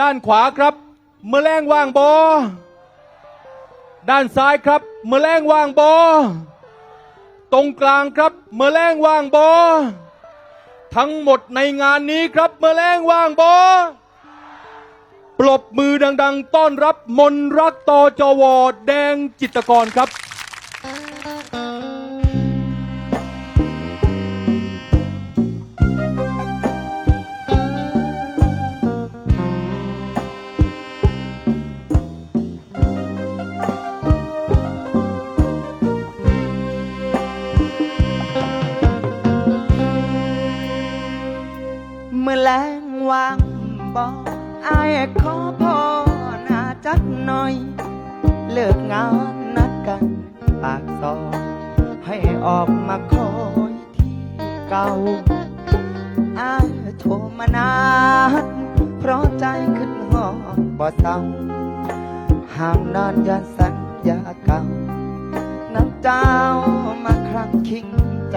ด้านขวาครับแมลงว่างบอ ด้านซ้ายครับแมลงว่างบอ ตรงกลางครับแมลงว่างบอ ทั้งหมดในงานนี้ครับแมลงว่างบอ ปรบมือดัง ๆ ต้อนรับมนรักตอจวแดงจิตกรครับ วางบอกอายขอพอหนาจักหน่อย เลิกงานนัดกัน ปากซอยให้ออกมาคอยที่เก่าอายโทรมานานเพราะใจขึ้นหอดบ่เศร้าห้ามนานยันสัญญาเก่านับเจ้ามาครั้งคิงใจ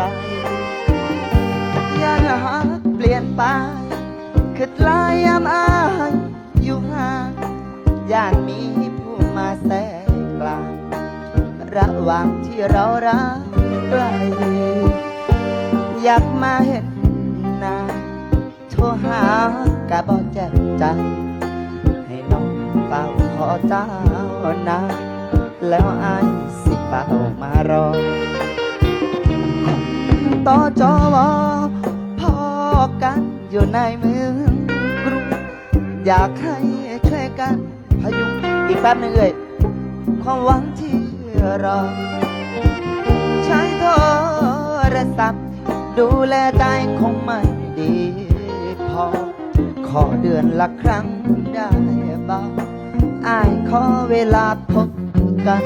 ยันหักเปลี่ยนไป คือลายยามอายอยู่ห่างย่านมีผู้มาแทรกกลาง ระหว่างที่เรารักใกล้อยากมาเห็นหน้าโทรหากะบอกแจ้งใจ ให้น้องเฝ้าขอเจ้านาแล้วอายสิเฝ้ามารอต่อจอวอพอกัน อยู่ในเมืองกรุงอยากให้ช่วยกันพยุงอีกแป๊บหนึงเอ่ยความหวังที่รอ ใช้โทรศัพท์ ดูแลใจคงไม่ดีพอ ขอเดือนละครั้งได้บ้างอายขอเวลาพบกัน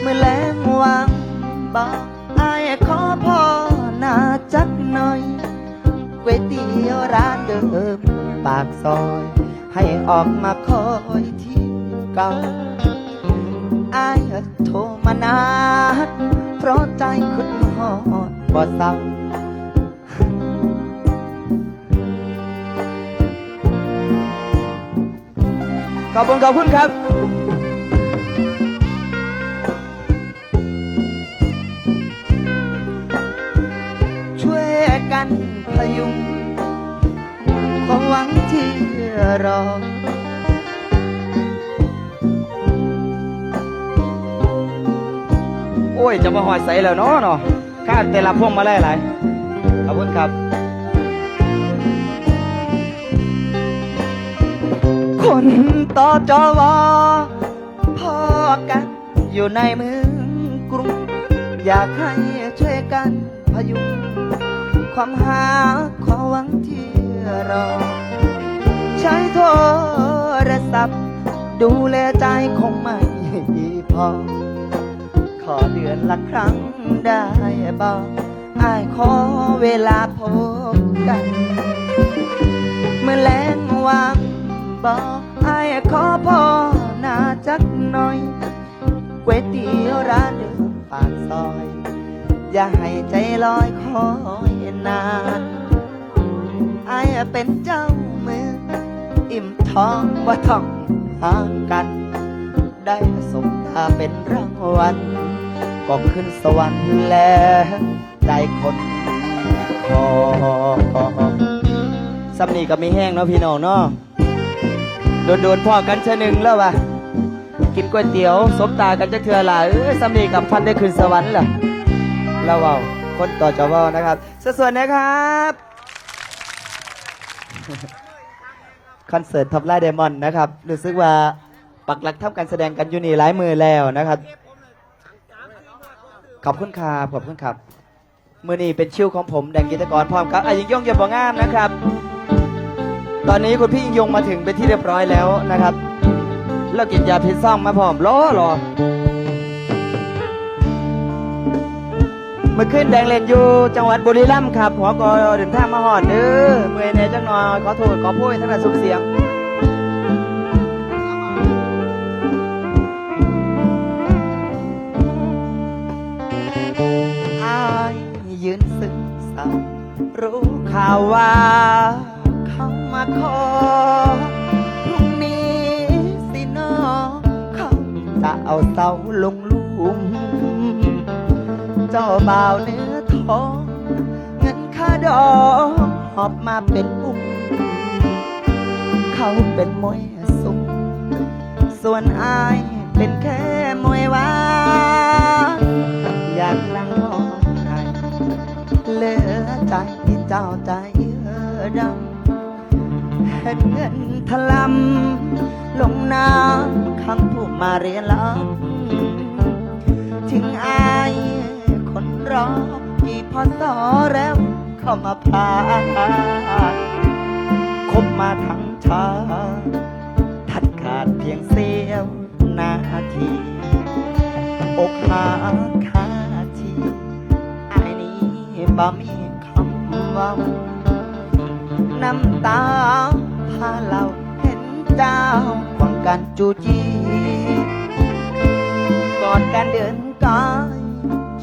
เมื่อแรงวางบอกอายขอพ่อหนาจักหน่อย ก๋วยเตี๋ยวร้านเดิมปากซอย ให้ออกมาคอยที่เก่าอายโทรมานานเพราะใจคุณหอดบ่เศร้าขอบคุณขอบคุณครับ พยุงความหวังที่รอโอ้ย จะมาหอยใสแล้วเนาะเนาะข้าแต่ละพวงมาไล่หลายขอบคุณครับ คนต่อจอวอพ่อกันอยู่ในเมืองกรุง อยากให้ช่วยกัน ความหาความหวังที่รอ ใช้โทรศัพท์ ดูแลใจคงไม่ดีพอ ขอเดือนละครั้งได้บ้างอายขอเวลาพบกัน เมื่อแรงวางบอกอายขอพ่อหนาจักหน่อยก๋วยเตี๋ยวร้านเดิมปากซอย อย่าให้ใจลอยคอยนานอายเป็นเจ้ามือ อิ่มท้องว่าต้องห่างกัน ได้สมตาเป็นรางวัลก็ขึ้นสวรรค์แล้วใจคนขอสำนีก็ไม่แห้งเนาะพี่น้องเนาะโดนๆพ่อกันเชอหนึ่งแล้ววะกินก๋วยเตี๋ยวสมตากันจะเถื่อหล่ะเออสำนีกับพันได้ขึ้นสวรรค์ล่ะ แล้วเว้าคนต่อจะเว้านะครับส่วนๆนะครับคอนเสิร์ตท็อปไลน์เดมอนนะครับรู้สึกว่าปักหลักทำการแสดงกันอยู่นี่หลายมือแล้วนะครับขอบคุณครับขอบคุณครับมือนี้เป็นชิวของผมแดงกิตกรพร้อมครับอายิงยงเยบองามนะครับ ตอนนี้คุณพี่ยิงยงมาถึงเป็นที่เรียบร้อยแล้วนะครับ แล้วกินยาพิษซ่องมาพร้อมรอรอ มื่อขึ้นแดงเล่นอยู่จังหวัดบุรีรัมย์ครับหัวกอเดินทางมาหอดเด้อเมื่อในจังหน่อยขอโทษขอพูดทั้งนั้นสุขเสียงยืนซึ้งเศร้ารู้ข่าวว่าเขามาขอพรุ่งนี้สิน้อเขาจะเอาเสาลงลุ่ม เจ้าบ่าวเนื้อทอง เงินค่าดอกหอบมาเป็นอุ้มเขาเป็นมวยสุมส่วนอายเป็นแค่มวยวานอยากลังมองใครเหลือใจที่เจ้าใจดำเห็นเงินทลำลงน้ำคำผู้มาเรียนรักถึงอาย รอกี่พอสอแล้วเข้ามาพาคบมาทั้งชาทัดขาดเพียงเสี้ยวนาทีอกหาคาทีไอ้นี้บ่มีคำว่าน้ำตาพาเราเห็นเจ้าหวังกันจูจีกอดกันเดินกาย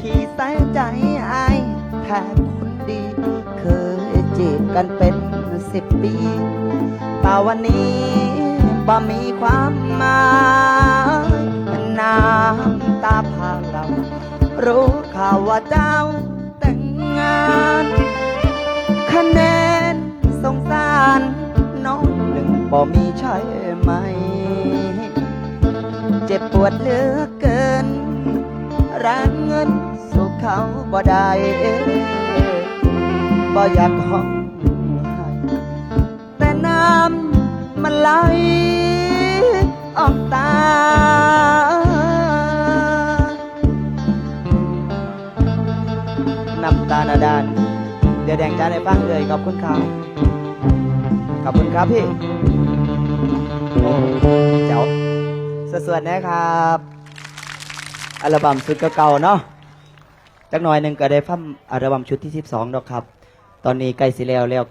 ขี่สายใจไอ้ายแค่คนดี เคยจีบกันเป็นสิบปีแต่วันนี้บ่มีความหมายน้ำตาพาเรา รู้ข่าวว่าเจ้าแต่งงานคะแนนสงสารน้องหนึ่งบ่มีใช่ไหม เจ็บปวดเหลือเกินแรงเงิน เขาบ่ได้บ่อยากห้องให้แต่น้ำมันไหลออกตา น้ำตาหนาดาน เดี๋ยวแดงจานในฟังเลยขอบคุณครับขอบคุณครับพี่เจ้าสวดๆนะครับ อัลบั้มชุดเก่าๆเนาะ จักหน่อยหนึ่งก็ได้ฟังอัลบั้มชุดที่ 12ดอกครับ ตอนนี้ใกล้สิแล้วแล้ว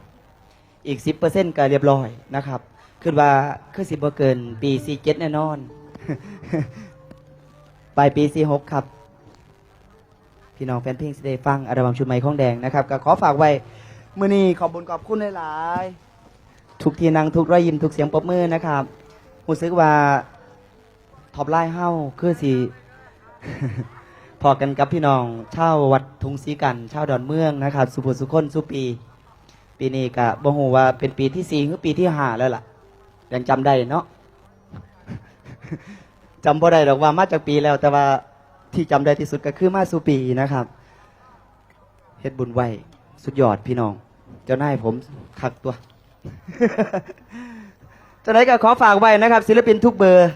90%อีก10%ก็เรียบร้อยนะครับคิดว่าคือสิบเกินปี47แน่นอน ปลายปี46ครับ พี่น้องแฟนเพลงสิได้ฟังอัลบั้มชุดใหม่ของแดงนะครับก็ขอฝากไว้มื้อนี้ขอบคุญขอบคุณหลายๆทุกทีนั่งทุกรอยยิ้มทุกเสียงปรบมือนะครับรู้สึกว่าท็อปไลน์เฮ้าคือสิ พอกันกับพี่น้องเช่าวัดทุงศรีกันเช่าดอนเมืองนะครับสุภุสุคนสุปี ปีนี้ก็บ่ฮู้ว่าเป็นปีที่สี่หรือปีที่ห้าแล้วล่ะยังจำได้เนาะ จำบ่ได้หรอกว่ามาจากปีแล้ว แต่ว่าที่จำได้ที่สุดก็คือมาสุปีนะครับเฮ็ดบุญไว้สุดยอดพี่น้อง เจ้านายผมคักตัว เจ้านายก็ขอฝากไว้นะครับ ศิลปินทุกเบอร์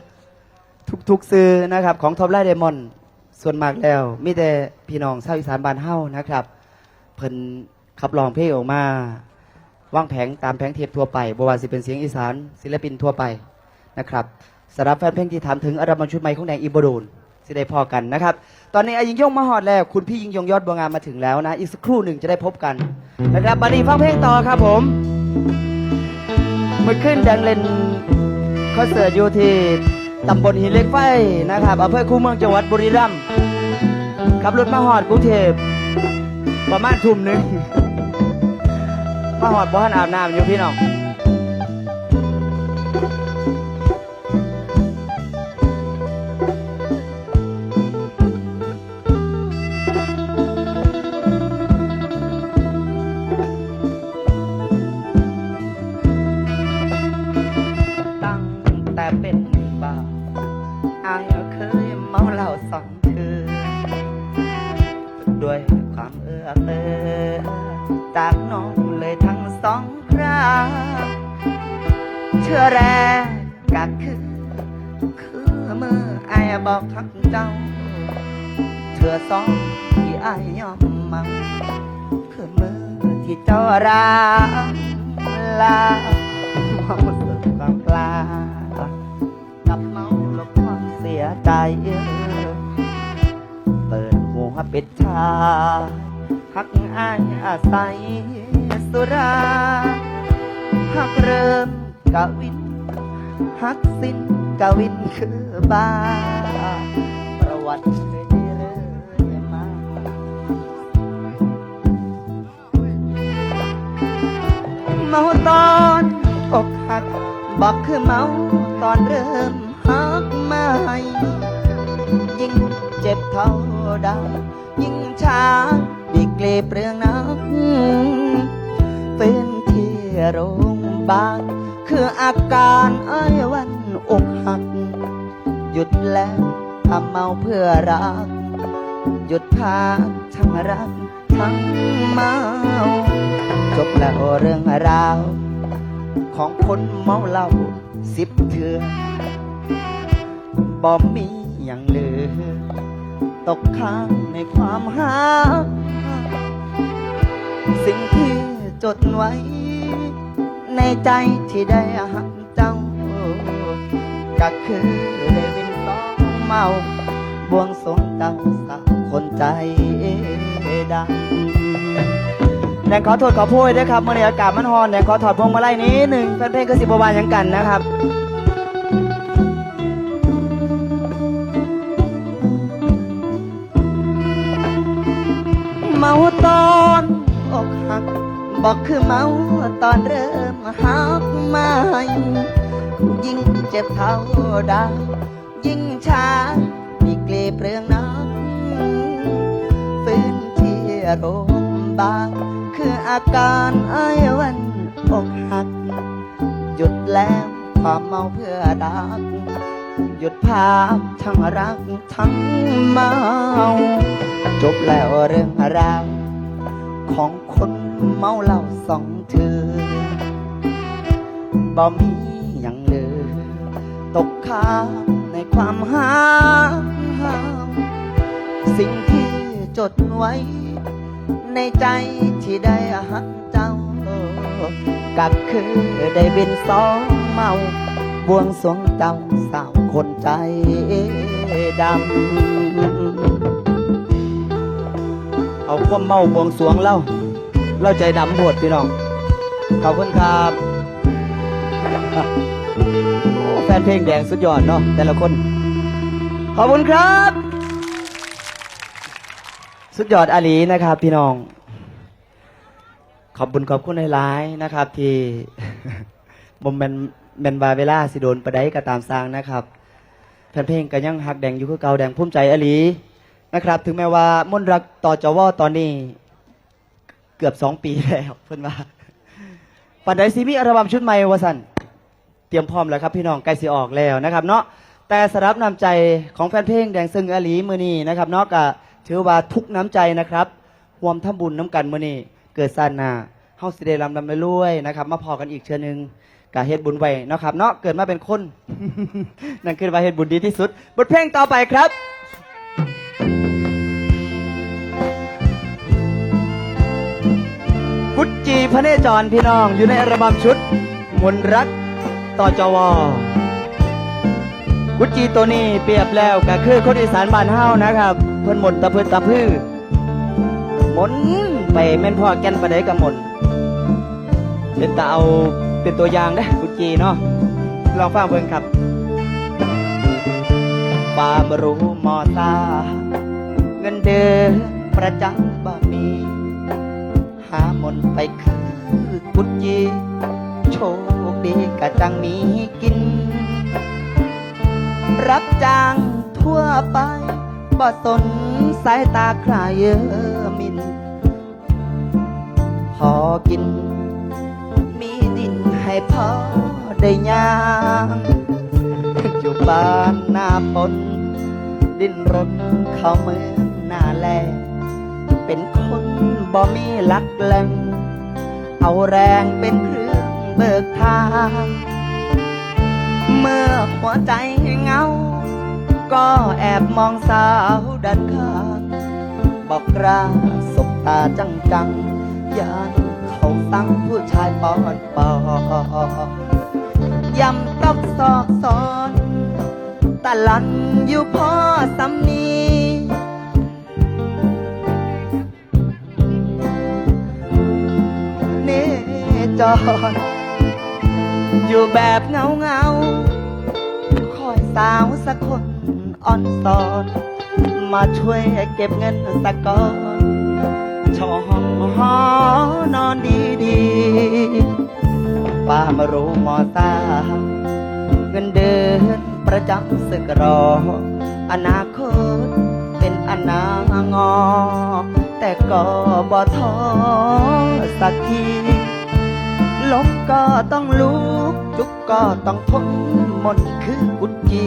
ทุกทุกซื้อนะครับ ของท็อปไลน์เดมอน ส่วนมากแล้วมีแต่พี่น้องชาวอีสานบ้านเฮานะครับ เพิ่นขับร้องเพลงออกมา ว่างแผงตามแผงเทปทั่วไปบ่ว่าสิเป็นเสียงอีสานศิลปินทั่วไปนะครับสำหรับแฟนเพลงที่ถามถึงอัลบั้มชุดใหม่ของแดงอีบโดนสิได้พอกันนะครับ ตอนนี้อายิงยงมาฮอดแล้วคุณพี่ยิงยงยอดบัวงามมาถึงแล้วนะ อีกสักครู่หนึ่งจะได้พบกันนะครับบัดนี้ฟังเพลงต่อครับผมเมื่อขึ้นดังเล่นคอนเสิร์ตอยู่ที่ ตำบลหินเหล็กไฟนะครับอำเภอคูเมืองจังหวัดบุรีรัมย์ขับรถมาหอดกรุงเทพประมาณทุ่มหนึ่งมาหอดบ้านอาบน้ำอยู่พี่น้องะวินหักสิ้นกะวินคือบาประวัติเคยได้เลยมาเมาตอนอกหัก บอกคือเมาตอนเริ่มหักใหม่ยิ่งเจ็บเท่าใดยิ่งช้าดีเกลเปลืองนักเป็นที่โรงพยาบาล คืออาการไอ้วันอกหัก หยุดแล้วทำเมาเพื่อรัก หยุดพักทั้งรักทั้งเมาจบแล้วเรื่องราว ของคนเมาเหล้าสิบเถื่อบ่มีอย่างเหลือ ตกค้างในความหาสิ่งที่จดไว้ ในใจที่ได้หักเจ้า ก็คือได้วินต้องเมาบวงสงเจ้าสาวคนใจดำแดงขอโทษขอโพยด้วยครับเมื่อในอากาศมันฮอนแดงขอถอดพวงมาลัยนี้หนึ่งแฟนเพลงก็สิบวานยังกันนะครับเมาตอนอกหักบอกคือเมาตอนเริ่ม หักม่ ยิ่งเจ็บเท่าดายิ่งช้ามีเกลีเปลืองน้ำฟื้นที่โรงบาลคืออาการไอ้วันอกหัก หยุดแล้วความเมาเพื่อรัก หยุดภาพทั้งรักทั้งเมา จบแล้วเรื่องราวของคนเมาเหล้าสอง บ่มีอย่างเลือตกค้างในความหาสิ่งที่จดไว้ ในใจที่ได้หักเจ้าก็คือได้เป็นสองเมาบวงสวงเจ้าสาวคนใจดำ เอาความเมาบวงสวงเล่า เล่าใจดำโหดพี่น้อง ขอบคุณครับ แฟนเพลงแดงสุดยอดเนาะแต่ละคน ขอบคุณครับ สุดยอดอาลีนะครับ พี่น้อง ขอบคุณขอบคุณหลายๆนะครับ ที่บ่แมนแมนบาเวลาสิโดนประไดก็ตามสร้างนะครับแฟนเพลงก็ยังหักแดงอยู่คือเก่าแดงภูมิใจอาลีนะครับ ถึงแม้ว่ามนรักต่อจวตอนนี้ เกือบสองปีแล้วเพื่อนว่าปันไดซีมีอัลบั้มชุดใหม่วะสัน เตรียมพร้อมแล้วครับพี่น้องใกล้สิออกแล้วนะครับเนาะแต่สำหรับน้ำใจของแฟนเพลงแดงซึ่งอาลีมือนี้นะครับเนาะก็ถือว่าทุกน้ำใจนะครับรวมทำบุญน้ำกันมือนี้เกิดซานนาเฮาสิได้ลำลำไปรวยนะครับ มาพอกันอีกเชือหนึงกะเฮ็ดบุญไว้นะครับเนาะเกิดมาเป็นคน นั่นคือว่าเฮ็ดบุญดีที่สุด บทเพลงต่อไปครับกุจจีพระเนจรพี่น้องอยู่ในอัลบั้มชุดมนรัก ต่อจวกุจีตัวนี้เปรียบแล้วก็คือคนอีสานบ้านเฮานะครับ เพิ่นหมดตะพืดตะพื้อหมนไปแม่นพ่อแก่นประเดกับหมนเป็นตาเอาเป็นตัวอย่างนะกุจีเนาะลองฟังเบิ่งครับปามรู้มอตา เงินเดือนประจำบ่มี หามนไปคือกุดยี โชคดีกะจังมีกิน รับจ้างทั่วไปบ่สนสายตาใครเยอะมิน พอกิน มีดินให้พอได้ยางอยู่บ้านหน้าฝนดินรนเข้าเมืองหน้าแลงเป็นคนบ่มีหลักแหล่งเอาแรงเป็นเครื่อง เบิกทาง เมื่อหัวใจเหงา ก็แอบมองสาวด้านข้างบอกราสบตาจังจังยานเขาตั้งผู้ชายปอดปอยำตอกซอกซอนตะลันอยู่พ่อสำนีเนจร อยู่แบบเงาเงาคอยสาวสักคนอ่อนสอน มาช่วยเก็บเงินสักก้อนชอห้องหอนอนดีดีป้ามารู้หมอตาเงินเดือนประจำศึกรอ อนาคตเป็นอนางอ แต่ก็บ่ท้อสักที ล้มก็ต้องลุก จุกก็ต้องทนมนคือกุญจี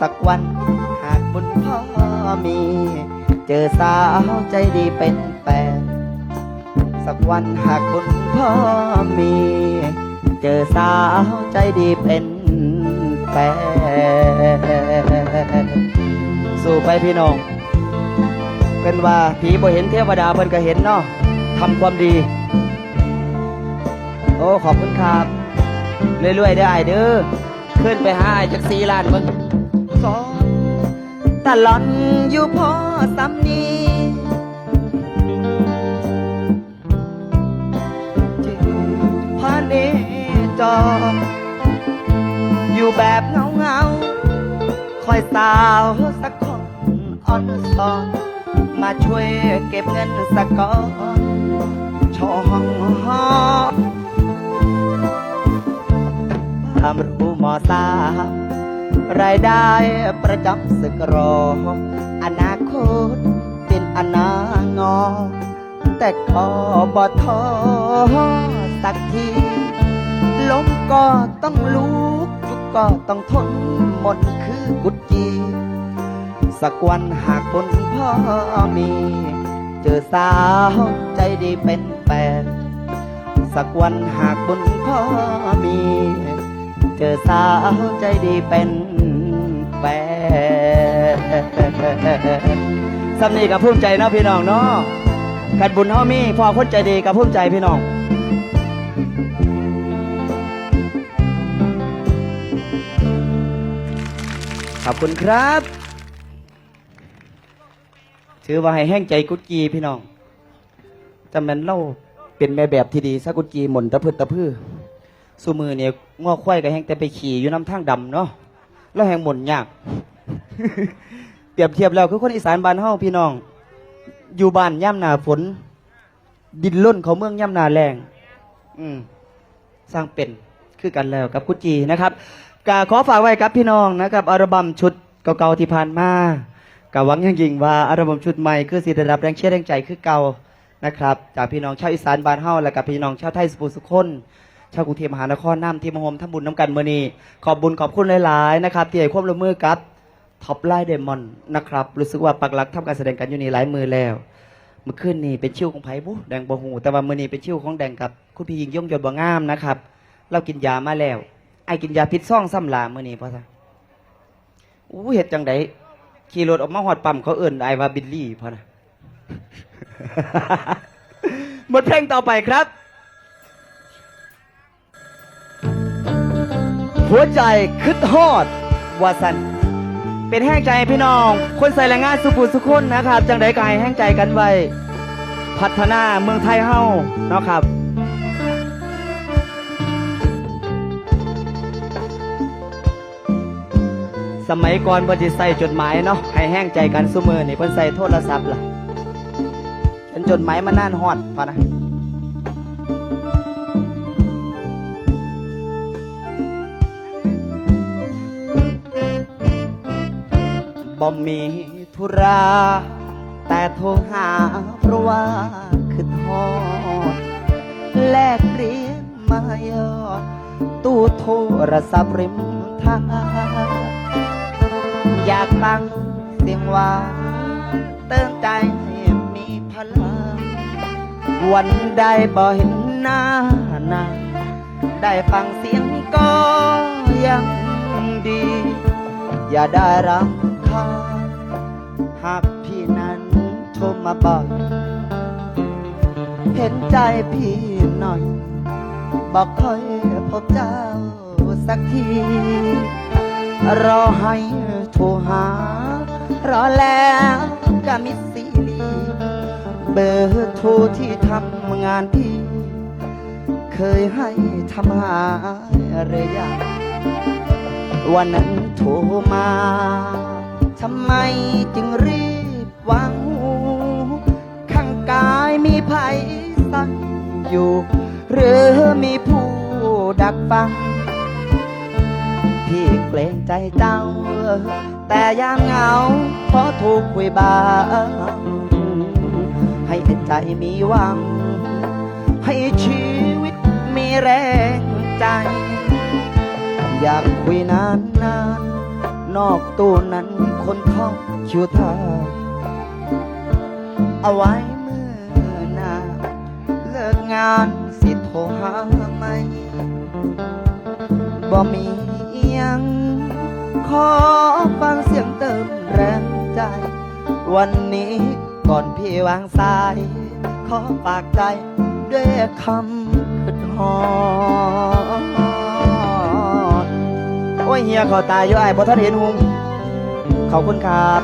สักวันหากบุญพ่อมี เจอสาวใจดีเป็นแฟนสักวันหากบุญพ่อมี เจอสาวใจดีเป็นแฟนสู่ไปพี่น้องเป็นว่าผีบ่เห็นเทวดาเพิ่นก็เห็นเนาะทำความดี อ้ขอบคุณครับเรื่อยๆได้อไอเด้อขึ้นไปหาไอ้าจากสีล้านมึงสองตะลอนอยู่พอสำนีจึงพาเนจออยู่แบบเงาเงาคอยสาวสักคนอ่อนซอนมาช่วยเก็บเงินสักก้อนช่องหอความรู้หมอสามรายได้ประจำศึกรอ อนาคตเป็นอนางอ แต่ก็บ่ท้อสักที ล้มก็ต้องลุกจุกก็ต้องทนหมดคือกุดจี สักวันหากบนพ่อมี เจอสาวใจดีเป็นแฟนสักวันหากบุญพ่อมีเจอสาวใจดีเป็นแฟนสำนีกับภูมิใจนะพี่น้องเนาะขันบุญเฮามีพอคนใจดีกับภูมิใจพี่น้องขอบคุณครับ ถือว่าให้แห้งใจกุดกีพี่น้องจำเป็นเล่าเป็นแม่แบบที่ดีสักกุจีหม่นตะพืดตะพือ สูมือเนี่ยง้อควายก็แหงแต่ไปขี่อยู่น้ำทางดำเนาะแล้วแหงหม่นยาก เปรียบเทียบแล้วคือคนอีสานบ้านเฮาพี่น้อง อยู่บ้านย่ำหนาฝน ดินล้นเขาเมืองย่ำหนาแรง อืมสร้างเป็นคือกันแล้วกับกุจีนะครับกาขอฝากไว้กับพี่น้องนะครับอัลบั้มชุดเก่าๆที่ผ่านมากะหวังยังยิ่งว่าอัลบั้มชุดใหม่คือสิได้รับแรงเชียร์แรงใจคือเก่านะครับ จากพี่น้องชาวอีสานบ้านเฮาและกับพี่น้องชาวไทยสุภูสุคน ชาวกรุงเทพมหานครน้ำทีมาโฮมทำบุญน้ำกันเมื่อนี้ขอบบุญขอบคุณหลายๆนะครับที่ให้ความร่วมมือกับท็อปไลน์เดมอนนะครับรู้สึกว่าปักหลักทำการแสดงกันอยู่นี่หลายมือแล้วเมื่อคืนนี้เป็นชิวของไผ่บุแดงบ่หูแต่ว่ามื้อนี้เป็นชิวของแดงกับคุณพี่ยิงย่งยศบ่งามนะครับ เรากินยามาแล้ว ไอ้กินยาพิษซ่องซ้ำลามื้อนี้เพราะซะอู้เฮ็ดจังไดขี่รถออกมาฮอดปั๊มเขาเอิ้นไอ้ว่าบิลลี่เพราะนะหมดเพลงต่อไปครับ หัวใจคึดฮอดวาสันเป็นแห้งใจพี่น้อง คนใส่แรงงานสุขุสุขคนนะครับ จังไดกายแห้งใจกันไว้ พัฒนาเมืองไทยเฮาเนาะครับสมัยก่อนเพิ่นสิใส่จดหมายเนาะให้แห้งใจกันซุมือนี่เพิ่นใส่โทรศัพท์ล่ะเป็นจดหมายมานานฮอดพะนะ บ่มีธุราแต่โทรหาเพราะว่าคือทอดแลกเปลี่ยนมายอดตู้โทรศัพท์ริมทางอยากฟังเสียงหวานเติมใจให้มีพลังวันใดบ่เห็นหน้านางได้ฟังเสียงก็ยังดี อย่าได้รำคาญ หากพี่นั้นโทรมาบอกเห็นใจพี่หน่อย บอกค่อยพบเจ้าสักที รอให้โทรหา รอแล้วก็มิสซีลีเบอร์โทรที่ทำงานพี่ เคยให้ทำหายหรือยังวันนั้นโทรมา ทำไมจึงรีบวางหูข้างกายมีไผสั่งอยู่ หรือมีผู้ดักฟัง พี่เกรงใจเจ้า แต่ยามเหงาเพราะถูกคุยบาให้ใจมีหวัง ให้ชีวิตมีแรงใจ อยากคุยนานนานนอกตู้นั้น คนเข้าคิวทาเอาไว้เมื่อหนาเลิกงานสิโทรหาไหมบ่มีอิหยังขอฟังเสียงเติมแรงใจ วันนี้ก่อนพี่วางสาย ขอฝากใจด้วยคำคิดฮอดโอ้ยเฮียเขาตายอยู่ไอ้บ่ทันเห็นหุง ขอบคุณครับ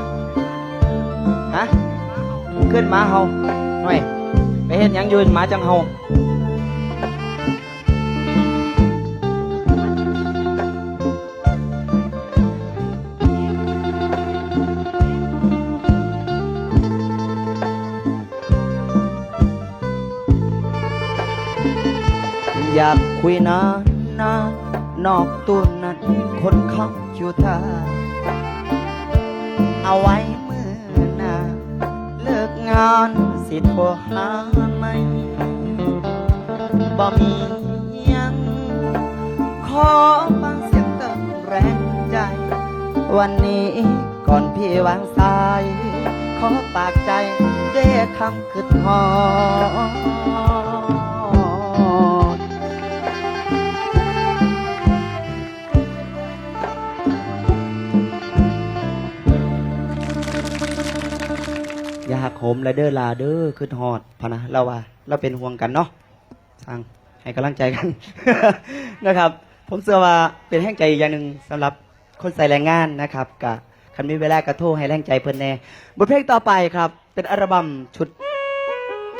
ฮะขึ้นมาเฮาหน่อยไปเห็นยังยืนมาจังเฮาอยากคุยนานนานนอกตัวนั้นคนเขาอยู่ท่า เอาไว้เมื่อหนาเลิกงานสิโทรหาไหมบ่มียัง ขอฟังเสียงเติมแรงใจ วันนี้ก่อนพี่วางสาย ขอปากใจเด้คำคืดหอ หักโหมและเด้อลาเด้อขึ้นฮอดพะนะเราว่าเราเป็นห่วงกันเนาะสร้างให้กำลังใจกัน นะครับ ผมเชื่อว่าเป็นแห่งใจอีกอย่างหนึ่งสำหรับคนใส่แรงงานนะครับกะคันมีเวลากระโทษให้แรงใจเพิ่นแน่บทเพลงต่อไปครับ เป็นอัลบั้มชุด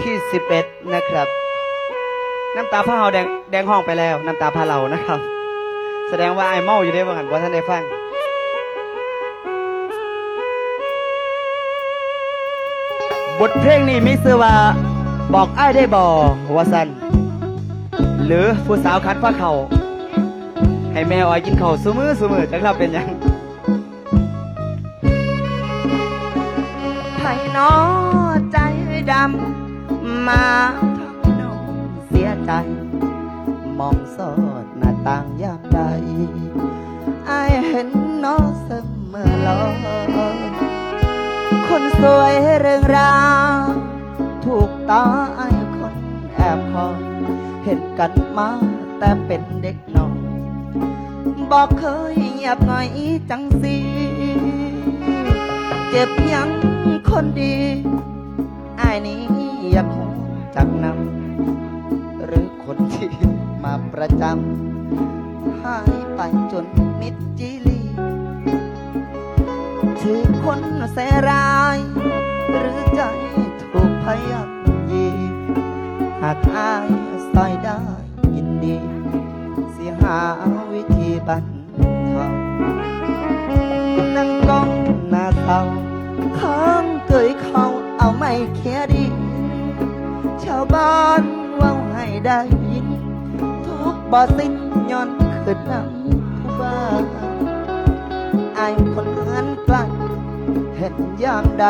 ที่ 11 นะครับ น้ำตาพระเฮาแดงแดงห้องไปแล้ว น้ำตาพาเรานะครับ แสดงว่าไอายเมาอยู่ได้ว่างันว่าท่านได้ฟัง บทเพลงนี้มีชื่อว่า บอกไอ้ายได้บอว่าสันหรือผู้สาวคัดผ้าเขาให้แม่อ้อยกินเขาวซุมือซุมือจังเราเป็นยังไผ่นอใจดำมาทำนองเสียใจ มองสอดหน้าต่างยามใดไอเห็นน้องเสมอลอย สวยเรื่องราวถูกตาไอ้คนแอบคอยเห็นกันมาแต่เป็นเด็กน้อยบอกเคยเงียบหน่อยจังสิเจ็บยังคนดีไอ้นี้อยากหูจักนำหรือคนที่มาประจำหายไปจนมิดจิลีที่ คนแสราย หรือใจถูกพยักยีหากอายใส่ได้ยินดี สิหาวิธีบรรเทานั่งก้องหน้าเศร้าข้างเกยเขาเอาไม่เคียดี ชาวบ้านว่าให้ได้ยิน ทุกบ่สิ้นย้อนขึ้นนำผู้บ้านอายคน เห็นยามใด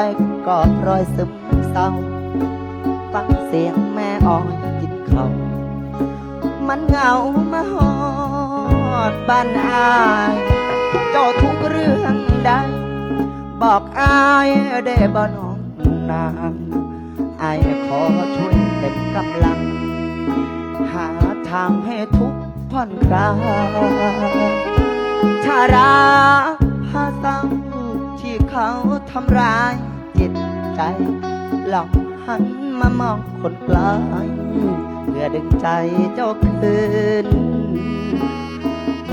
ก็รอยซึมเศร้า ฟังเสียงแม่อ้อยกินเขาวมันเหงามาหอดบ้านอายเจ้าทุกเรื่องใดบอกอายได้บ่น้องนางอายขอช่วยเต็มกำลัง หาทางให้ทุกผ่อนคลายชาราพาเศร้าที่เขา ทำร้ายจิตใจลองหันมามองคนไกลเพื่อดึงใจเจ้าคืน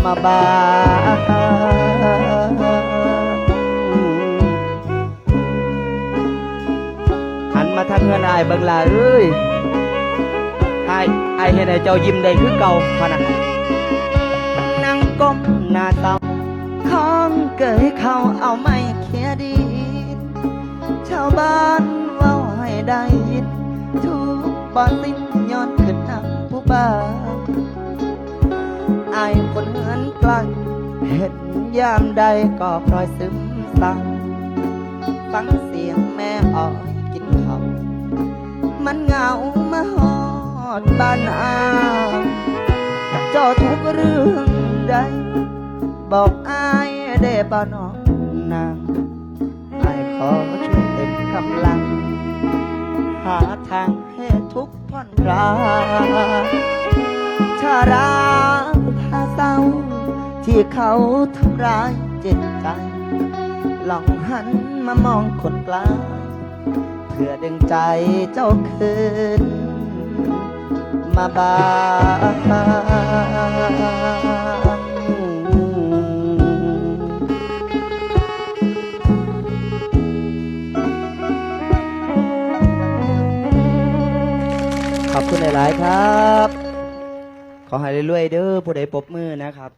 มาบางหันมาทางเงินอายเบิงลาเอ้ยอายอายเห็นให้เจ้ายิ้มได้คือเก่าพะนะนั่งก้มหน้าต่ำข้องเกยเขาเอาไม่เคียดีน ชาวบ้านเว่าให้ได้ยิน ทุกบอนสิ้นย้อนขึ้นนำผู้บ้านอายคนเหือนไกลเห็นยามใดก็พลอยซึมเศร้าฟังเสียงแม่อ้อยกินข้าวมันเหงามาหอดบ้านอาเจ้าทุกเรื่องใด บอกอายได้บ่น้องนางอายขอช่วย กำลัง หาทางให้ทุกขอนคลาชาราพาเศร้า ที่เขาทำร้ายจิตใจ ลองหันมามองคนกลางเพื่อดึงใจเจ้าคืน มาบา คุณหลาย ๆ ครับ ขอให้รวยๆเด้อผู้ใดปบมือนะครับ